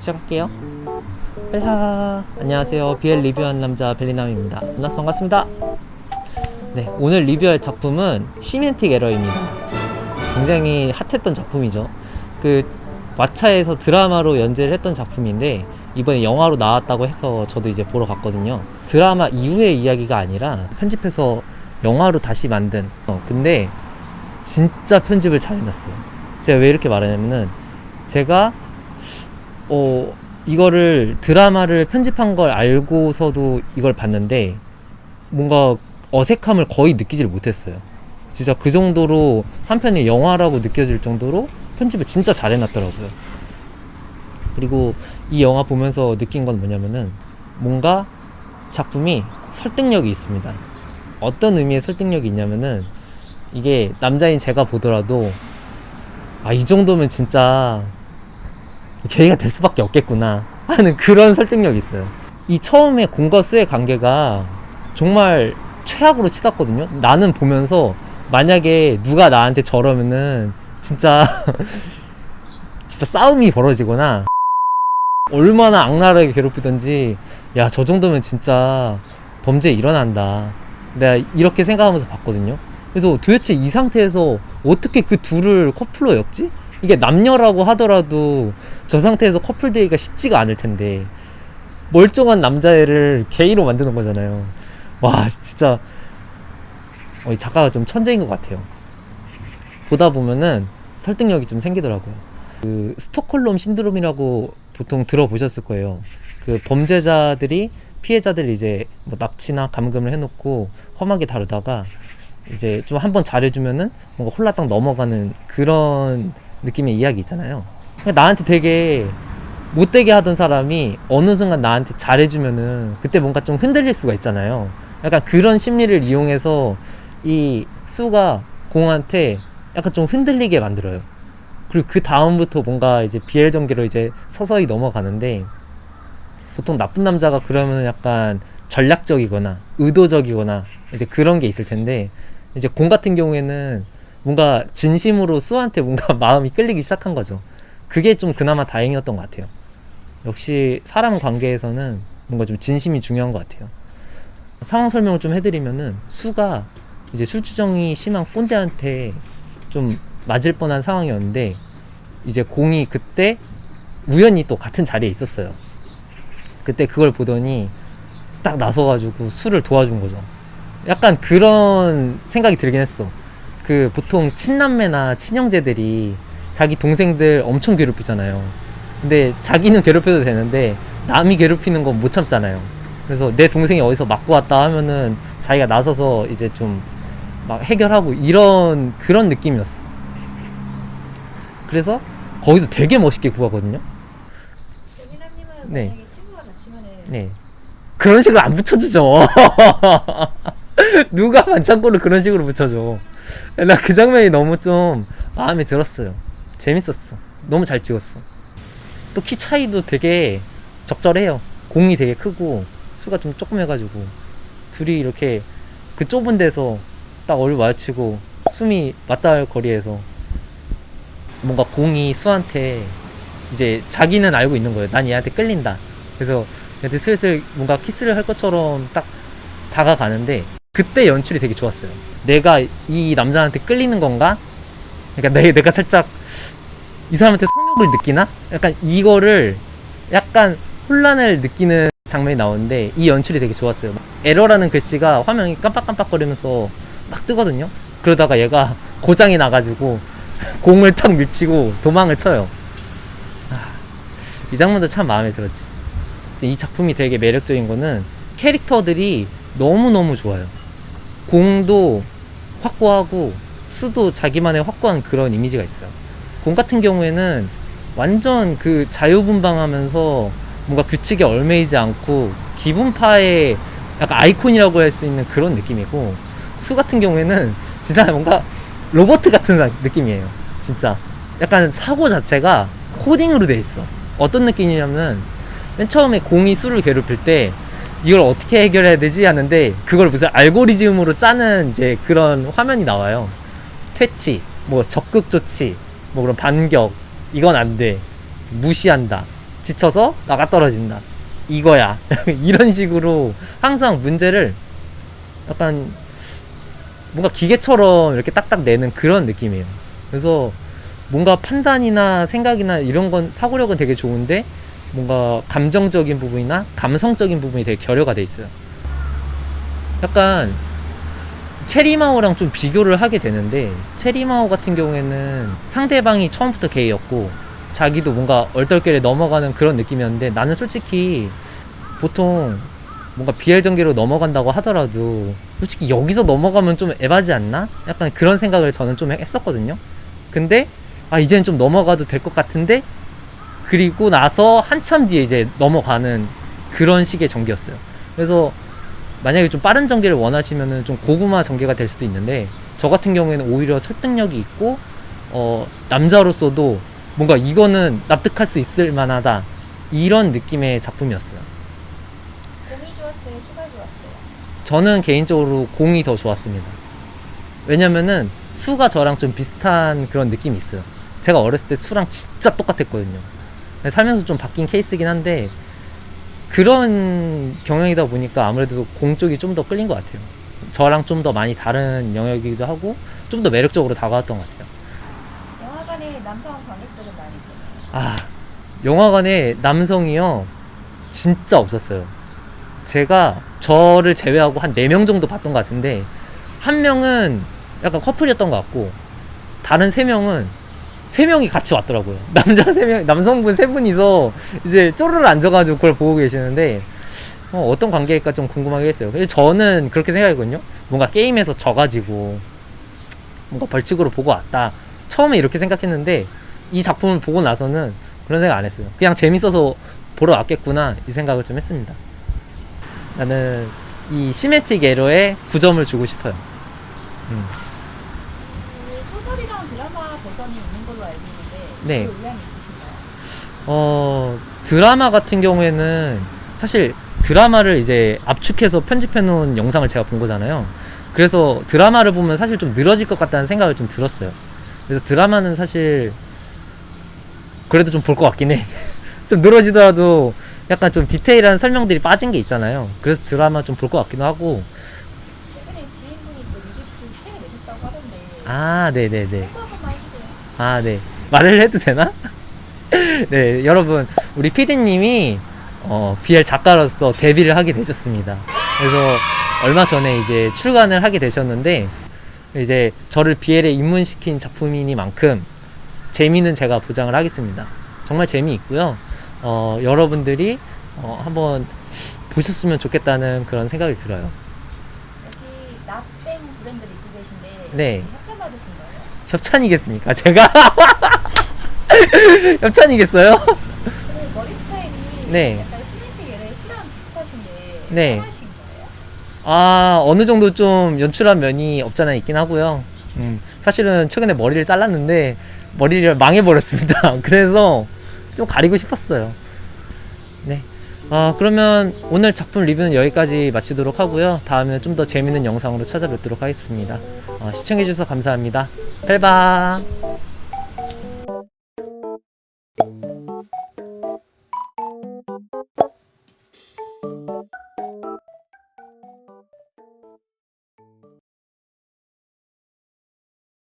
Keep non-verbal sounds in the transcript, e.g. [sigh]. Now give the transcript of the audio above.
시작할게요. 벨하 안녕하세요. BL 리뷰한 남자 벨리남입니다. 만나서 반갑습니다. 네, 오늘 리뷰할 작품은 시멘틱 에러입니다. 굉장히 핫했던 작품이죠. 그 왓챠에서 드라마로 연재를 했던 작품인데 이번에 영화로 나왔다고 해서 저도 이제 보러 갔거든요. 드라마 이후의 이야기가 아니라 편집해서 영화로 다시 만든. 어, 근데 진짜 편집을 잘 해놨어요. 제가 왜 이렇게 말하냐면은 제가 어 이거를 드라마를 편집한 걸 알고서도 이걸 봤는데 뭔가 어색함을 거의 느끼질 못했어요. 진짜 그 정도로 한 편이 영화라고 느껴질 정도로 편집을 진짜 잘 해놨더라고요. 그리고 이 영화 보면서 느낀 건 뭐냐면은 뭔가 작품이 설득력이 있습니다. 어떤 의미의 설득력이 있냐면은 이게 남자인 제가 보더라도 아, 이 정도면 진짜 게이가 될 수밖에 없겠구나 하는 그런 설득력이 있어요. 이 처음에 공과 수의 관계가 정말 최악으로 치닫거든요. 나는 보면서 만약에 누가 나한테 저러면은 진짜 [laughs] 진짜 싸움이 벌어지거나 얼마나 악랄하게 괴롭히던지 야 저 정도면 진짜 범죄 일어난다. 내가 이렇게 생각하면서 봤거든요. 그래서 도대체 이 상태에서 어떻게 그 둘을 커플로 엮지? 이게 남녀라고 하더라도 저 상태에서 커플 되기가 쉽지가 않을 텐데 멀쩡한 남자애를 게이로 만드는 거잖아요. 와 진짜 어, 이 작가가 좀 천재인 것 같아요. 보다 보면은 설득력이 좀 생기더라고요. 그 스톡홀름 신드롬이라고 보통 들어보셨을 거예요. 그 범죄자들이 피해자들 이제 뭐 납치나 감금을 해놓고 험하게 다루다가 이제 좀 한번 잘해주면은 뭔가 홀라당 넘어가는 그런 느낌의 이야기 있잖아요. 그러니까 나한테 되게 못되게 하던 사람이 어느 순간 나한테 잘해주면은 그때 뭔가 좀 흔들릴 수가 있잖아요. 약간 그런 심리를 이용해서 이 수가 공한테 약간 좀 흔들리게 만들어요. 그리고 그 다음부터 뭔가 이제 비엘 전개로 이제 서서히 넘어가는데 보통 나쁜 남자가 그러면 약간 전략적이거나 의도적이거나 이제 그런 게 있을 텐데 이제 공 같은 경우에는 뭔가 진심으로 수한테 뭔가 [laughs] 마음이 끌리기 시작한 거죠. 그게 좀 그나마 다행이었던 것 같아요. 역시 사람 관계에서는 뭔가 좀 진심이 중요한 것 같아요. 상황 설명을 좀 해드리면은 수가 이제 술주정이 심한 꼰대한테 좀 맞을 뻔한 상황이었는데 이제 공이 그때 우연히 또 같은 자리에 있었어요. 그때 그걸 보더니 딱 나서가지고 수를 도와준 거죠. 약간 그런 생각이 들긴 했어. 그 보통 친남매나 친형제들이 자기 동생들 엄청 괴롭히잖아요. 근데 자기는 괴롭혀도 되는데 남이 괴롭히는 건 못 참잖아요. 그래서 내 동생이 어디서 맞고 왔다 하면은 자기가 나서서 이제 좀 막 해결하고 이런 그런 느낌이었어. 그래서 거기서 되게 멋있게 구하거든요. 네. 네. 그런 식으로 안 붙여주죠. [laughs] [laughs] 누가 반창고를 그런 식으로 붙여줘. 나 그 장면이 너무 좀 마음에 들었어요. 재밌었어. 너무 잘 찍었어. 또 키 차이도 되게 적절해요. 공이 되게 크고 수가 좀 조금 해가지고 둘이 이렇게 그 좁은 데서 딱 얼굴 마주치고 숨이 맞닿을 거리에서 뭔가 공이 수한테 이제 자기는 알고 있는 거예요. 난 얘한테 끌린다. 그래서 얘한테 슬슬 뭔가 키스를 할 것처럼 딱 다가가는데 그때 연출이 되게 좋았어요. 내가 이 남자한테 끌리는 건가? 그러니까 내, 내가 살짝 이 사람한테 성욕을 느끼나? 약간 이거를 약간 혼란을 느끼는 장면이 나오는데 이 연출이 되게 좋았어요. 에러라는 글씨가 화면이 깜빡깜빡거리면서 막 뜨거든요. 그러다가 얘가 고장이 나가지고 [laughs] 공을 탁 밀치고 도망을 쳐요. 아, 이 장면도 참 마음에 들었지. 이 작품이 되게 매력적인 거는 캐릭터들이 너무너무 좋아요. 공도 확고하고 수도 자기만의 확고한 그런 이미지가 있어요. 공 같은 경우에는 완전 그 자유분방하면서 뭔가 규칙에 얽매이지 않고 기분파의 약간 아이콘이라고 할 수 있는 그런 느낌이고 수 같은 경우에는 [laughs] 진짜 뭔가 로봇 같은 사- 느낌이에요. 진짜 약간 사고 자체가 코딩으로 돼 있어. 어떤 느낌이냐면 맨 처음에 공이 수를 괴롭힐 때 이걸 어떻게 해결해야 되지 하는데 그걸 무슨 알고리즘으로 짜는 이제 그런 화면이 나와요. 퇴치, 뭐 적극 조치, 뭐 그런 반격 이건 안 돼 무시한다 지쳐서 나가 떨어진다 이거야 [laughs] 이런 식으로 항상 문제를 약간 뭔가 기계처럼 이렇게 딱딱 내는 그런 느낌이에요 그래서 뭔가 판단이나 생각이나 이런 건 사고력은 되게 좋은데 뭔가 감정적인 부분이나 감성적인 부분이 되게 결여가 돼 있어요 약간 체리마오랑 좀 비교를 하게 되는데 체리마오 같은 경우에는 상대방이 처음부터 게이였고 자기도 뭔가 얼떨결에 넘어가는 그런 느낌이었는데 나는 솔직히 보통 뭔가 비엘 전개로 넘어간다고 하더라도 솔직히 여기서 넘어가면 좀 에바지 않나? 약간 그런 생각을 저는 좀 했었거든요. 근데 아 이제는 좀 넘어가도 될 것 같은데 그리고 나서 한참 뒤에 이제 넘어가는 그런 식의 전개였어요. 그래서 만약에 좀 빠른 전개를 원하시면은 좀 고구마 전개가 될 수도 있는데 저 같은 경우에는 오히려 설득력이 있고 어 남자로서도 뭔가 이거는 납득할 수 있을 만하다 이런 느낌의 작품이었어요. 공이 좋았어요? 수가 좋았어요? 저는 개인적으로 공이 더 좋았습니다. 왜냐면은 수가 저랑 좀 비슷한 그런 느낌이 있어요. 제가 어렸을 때 수랑 진짜 똑같았거든요. 살면서 좀 바뀐 케이스긴 한데 그런 경향이다 보니까 아무래도 공 쪽이 좀 더 끌린 것 같아요. 저랑 좀 더 많이 다른 영역이기도 하고 좀 더 매력적으로 다가왔던 것 같아요. 영화관에 남성 관객들은 많이 있어요. 아, 영화관에 남성이요. 진짜 없었어요. 제가 저를 제외하고 한 4명 정도 봤던 것 같은데, 한 명은 약간 커플이었던 것 같고, 다른 3명은 3명이 같이 왔더라고요. [laughs] 남자 3명, 남성분 3분이서 이제 쪼르르 앉아가지고 그걸 보고 계시는데, 어, 떤 관계일까 좀 궁금하게 했어요. 근데 저는 그렇게 생각했거든요. 뭔가 게임에서 져가지고, 뭔가 벌칙으로 보고 왔다. 처음에 이렇게 생각했는데, 이 작품을 보고 나서는 그런 생각 안 했어요. 그냥 재밌어서 보러 왔겠구나 이 생각을 좀 했습니다. 나는 이 시메틱 에러에 9점을 주고 싶어요. 음. 그 소설이랑 드라마 버전이 네. 그 의향이 있으신가요? 어, 드라마 같은 경우에는 사실 드라마를 이제 압축해서 편집해 놓은 영상을 제가 본 거잖아요. 그래서 드라마를 보면 사실 좀 늘어질 것 같다는 생각을 좀 들었어요. 그래서 드라마는 사실 그래도 좀 볼 것 같긴 해. [laughs] 좀 늘어지더라도 약간 좀 디테일한 설명들이 빠진 게 있잖아요. 그래서 드라마 좀 볼 것 같기도 하고. 최근에 지인분이 또 리뷰치 책을 내셨다고 하던데 아, 네네네. 홍보 한 번만 해주세요. 아, 네. 말을 해도 되나? [laughs] 네, 여러분, 우리 PD님이 어, BL 작가로서 데뷔를 하게 되셨습니다. 그래서 얼마 전에 이제 출간을 하게 되셨는데, 이제 저를 BL에 입문시킨 작품이니만큼 재미는 제가 보장을 하겠습니다. 정말 재미있고요. 어, 여러분들이 어, 한번 보셨으면 좋겠다는 그런 생각이 들어요. 여기 나땡 브랜드를 입고 계신데 네. 협찬 받으신 거예요? 협찬이겠습니까? 제가? [laughs] [laughs] 협찬이겠어요? 그리고 머리 스타일이 네. 약간 시멘틱 얘랑 수랑 비슷하신데 네. 편하신 거예요? 아, 어느 정도 좀 연출한 면이 없잖아 있긴 하고요. 음, 사실은 최근에 머리를 잘랐는데 머리를 망해버렸습니다. [laughs] 그래서 좀 가리고 싶었어요. 네. 아, 그러면 오늘 작품 리뷰는 여기까지 마치도록 하고요. 다음에 좀 더 재밌는 영상으로 찾아뵙도록 하겠습니다. 어, 시청해주셔서 감사합니다. 펠바!